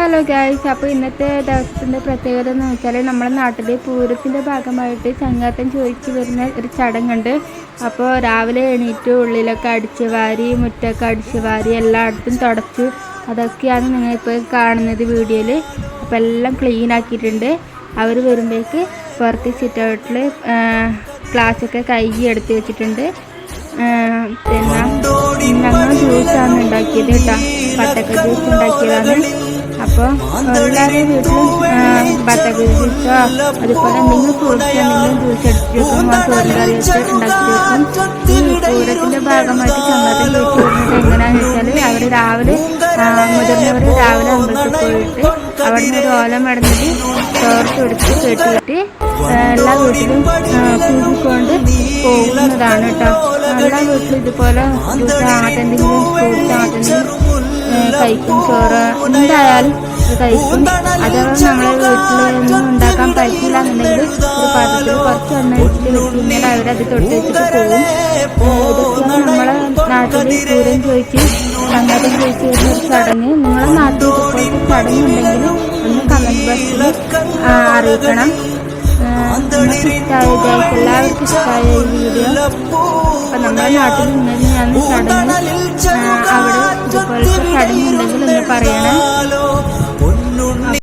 Hello guys അപ്പോൾ ഇന്നത്തെ ദിവസത്തിന്റെ പ്രത്യേകത എന്ന് വെച്ചാൽ നമ്മുടെ നാട്ടിൽ പൂരത്തിന്റെ ഭാഗമായിട്ട് ചങ്ങാത്തൻ ചോദിച്ചു വരുന്ന ഒരു ചടങ്ങുണ്ട്. അപ്പോൾ രാവിലെ എണീറ്റ് ഉള്ളിലൊക്കെ അടിച്ചു വാരി മുറ്റൊക്കെ അടിച്ചു വാരി എല്ലായിടത്തും തുടച്ചു അതൊക്കെയാണ് നിങ്ങളിപ്പോൾ കാണുന്നത് വീഡിയോയിൽ അപ്പോൾ എല്ലാം ക്ലീൻ ആക്കിയിട്ടുണ്ട്. അവർ വരുമ്പോഴേക്ക് പുറത്ത് സിറ്റ് ഔട്ടിൽ ക്ലാസ്സൊക്കെ കൈകി എടുത്ത് വെച്ചിട്ടുണ്ട്. പിന്നെ ഞങ്ങൾ ജ്യൂസാണ് ഉണ്ടാക്കിയത് കേട്ടോ. പട്ടക്ക ജ്യൂസ് ഉണ്ടാക്കിയതാണ്. അപ്പോൾ എല്ലാവരുടെ വീട്ടിലും ബത്തക്ക ജ്യൂസോ അതുപോലെ എന്തെങ്കിലും ഫ്രൂട്ട്സ് എന്തെങ്കിലും ജ്യൂസ് കറി വെച്ച് ഈ പൂരത്തിന്റെ ഭാഗമായിട്ട് ചമ്മതം വീട്ടിൽ വരുന്നത് എങ്ങനെയാണെന്ന് വെച്ചാൽ അവർ രാവിലെ മുതിർന്നവർ രാവിലെ അമ്പലത്തിൽ പോയിട്ട് അവിടെ നിന്ന് ഓലം മടന്നിട്ട് ചോർത്ത് എടുത്ത് കെട്ടിയിട്ട് എല്ലാ വീട്ടിലും കൂടിക്കൊണ്ട് പോകുന്നതാണ് കേട്ടോ എല്ലാ വീട്ടിലും ഇതുപോലെ ജ്യൂസ് ആട്ടെന്തെങ്കിലും ഫ്രൂട്ട്സ് എന്തെങ്കിലും കഴിക്കും ചോറ് എന്തായാലും കഴിക്കും. അഥവാ നമ്മളെ വീട്ടിലൊന്നും ഉണ്ടാക്കാൻ പറ്റില്ല എന്നുണ്ടെങ്കിൽ ഒരു പാത്രത്തിൽ കുറച്ച് എണ്ണ ഒഴിച്ചിട്ട് വെച്ച് കഴിഞ്ഞാൽ അവരത് തൊട്ട് വെച്ചിട്ട് പോകും. ഇതൊക്കെയാണ് നമ്മളെ നാട്ടിൽ ദൂരം ചോദിച്ച് സംഗീതം ചോദിച്ച് വരുന്ന ഒരു ചടങ്ങ്. നിങ്ങളെ നാട്ടിൽ ഇതുപോലത്തെ ചടങ്ങ് ഉണ്ടെങ്കിൽ ഒന്ന് കമന്റ് ബോക്സിൽ അറിയിക്കണം. ഇഷ്ടമായതായിട്ട് എല്ലാവർക്കും ഇഷ്ടമായ വീഡിയോ. അപ്പം നമ്മുടെ നാട്ടിൽ അവിടെ ഇതുപോലത്തെ ചടങ്ങ്.